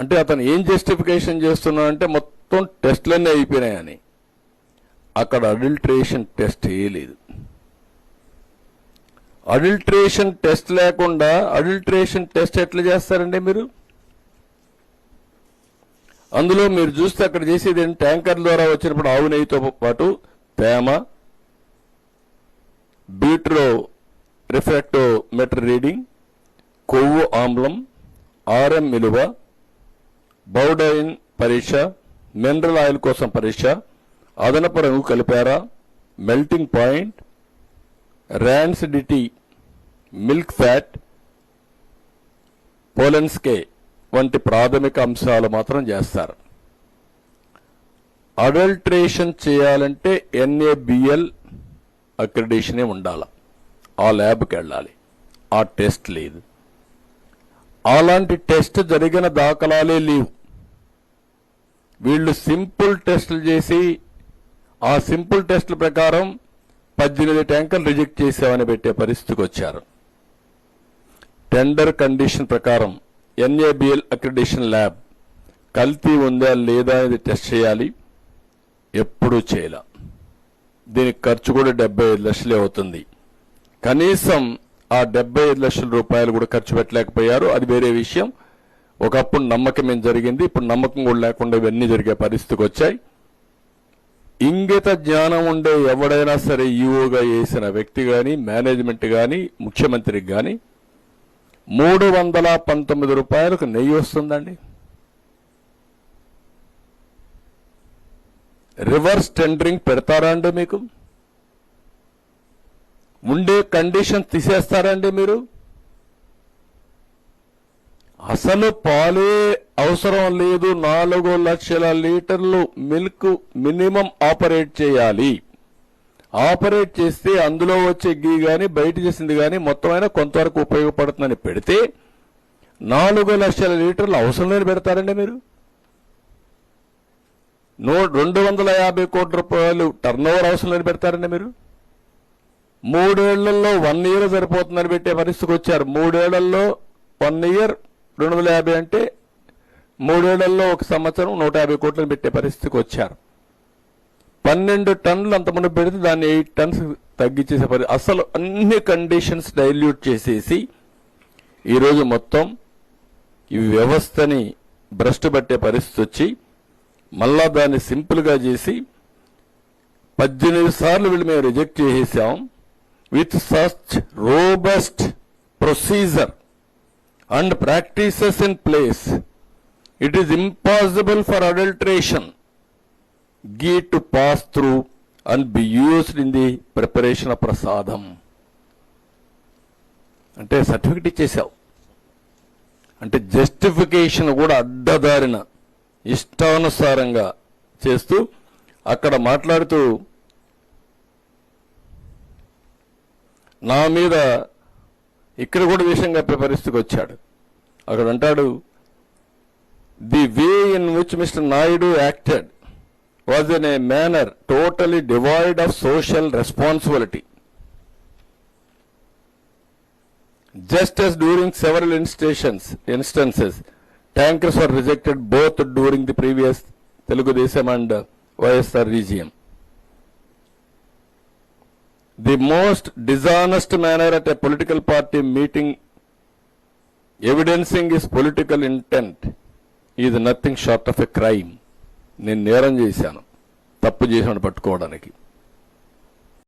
అంటే అతను ఏం జస్టిఫికేషన్ చేస్తున్నా అంటే మొత్తం టెస్ట్లన్నీ అయిపోయినాయని. అక్కడ అడల్ట్రేషన్ టెస్ట్ వేయలేదు అడల్ట్రేషన్ టెస్ట్ లేకుండా అడల్ట్రేషన్ టెస్ట్ ఎట్లా చేస్తారండి మీరు? అందులో మీరు చూస్తే అక్కడ చేసేది ట్యాంకర్ ద్వారా వచ్చినప్పుడు ఆవు నెయ్యితో పాటు తేమ బీట్రో రిఫ్రాక్టోమీటర్ రీడింగ్ కొవ్వు ఆమ్లం ఆర్ఎం విలువ బౌడైన్ పరీక్ష మినరల్ ఆయిల్ కోసం పరీక్ష అదనపు రంగు కలిపారా melting point rancidity milk fat Polenske వంటి ప్రాథమిక అంశాలు మాత్రం చేస్తారు. అడల్ట్రేషన్ చేయాలంటే ఎన్ఏబిఎల్ అక్రిడేషనే ఉండాలి. ఆ ల్యాబ్కి వెళ్ళాలి. ఆ టెస్ట్ లేదు. అలాంటి టెస్ట్ జరిగిన దాఖలాలే లేవు. వీళ్ళు సింపుల్ టెస్టులు చేసి ఆ సింపుల్ టెస్టుల ప్రకారం పద్దెనిమిది ట్యాంకర్లు రిజెక్ట్ చేసామని పెట్టే పరిస్థితికి వచ్చారు. టెండర్ కండిషన్ ప్రకారం ఎన్ఏబిఎల్ అక్రిడేషన్ ల్యాబ్ కల్తీ ఉందా లేదా అనేది టెస్ట్ చేయాలి. ఎప్పుడూ చేయాల. దీనికి ఖర్చు కూడా డెబ్బై ఐదు లక్షలే అవుతుంది. కనీసం ఆ డెబ్బై ఐదు లక్షల రూపాయలు కూడా ఖర్చు పెట్టలేకపోయారు. అది వేరే విషయం. ఒకప్పుడు నమ్మకం ఏం జరిగింది? ఇప్పుడు నమ్మకం కూడా లేకుండా ఇవన్నీ జరిగే పరిస్థితికి వచ్చాయి. ఇంగిత జ్ఞానం ఉండే ఎవడైనా సరే ఈఓగా వేసిన వ్యక్తి కానీ మేనేజ్మెంట్ కానీ ముఖ్యమంత్రికి కానీ మూడు వందల పంతొమ్మిది రూపాయలకు నెయ్యి వస్తుందండి. రివర్స్ టెండరింగ్ పెడతారా అండి మీకు? ఉండే కండిషన్ తీసేస్తారండి మీరు? అసలు పాలే అవసరం లేదు. నాలుగు లక్షల లీటర్లు మిల్క్ మినిమం ఆపరేట్ చేయాలి. ఆపరేట్ చేస్తే అందులో వచ్చే గీ కానీ బయట చేసింది కానీ మొత్తం అయినా కొంతవరకు ఉపయోగపడుతుందని పెడితే నాలుగు లక్షల లీటర్లు అవసరం లేని పెడతారండి మీరు? నూ రెండు వందల యాభై కోట్ల రూపాయలు టర్న్ ఓవర్ అవసరం లేని పెడతారండి మీరు? మూడేళ్ళలో వన్ ఇయర్ సరిపోతుందని పెట్టే పరిస్థితికి వచ్చారు. మూడేళ్ళలో వన్ ఇయర్ రెండు వందల యాభై అంటే మూడేళ్ళలో ఒక సంవత్సరం నూట యాభై కోట్లను పెట్టే పరిస్థితికి వచ్చారు. పన్నెండు టన్నులు అంతమంది పెడితే దాన్ని ఎయిట్ టన్స్ తగ్గించేసే పరి అసలు అన్ని కండిషన్స్ డైల్యూట్ చేసేసి ఈరోజు మొత్తం ఈ వ్యవస్థని భ్రష్టు పట్టే పరిస్థితి వచ్చి మళ్ళా దాన్ని సింపుల్గా చేసి పద్దెనిమిది సార్లు వీళ్ళు మేము రిజెక్ట్ చేసేసాం. With such robust procedure. And practices in place it is impossible for adulteration ghee to pass through and be used in the preparation of prasadam. అంటే సర్టిఫికెట్ ఇచ్చేసావు. అంటే జస్టిఫికేషన్ కూడా అడ్డదారిన ఇష్టానుసారంగా చేస్తూ అక్కడ మాట్లాడుతూ నా మీద ఇక్కడ కూడా విషయంగా ప్రిపరిస్తూ వచ్చాడు. అక్కడ అంటాడు the way in which Mr Naidu acted was in a manner totally devoid of social responsibility. Just as during several instances, instances tankers were rejected both during the previous Telugu Desam and uh, YSR regime. The most dishonest manner at a political evidencing is political intent is nothing short of a crime నేను నేరం చేశాను. తప్పు చేసాను పట్టుకోవడానికి.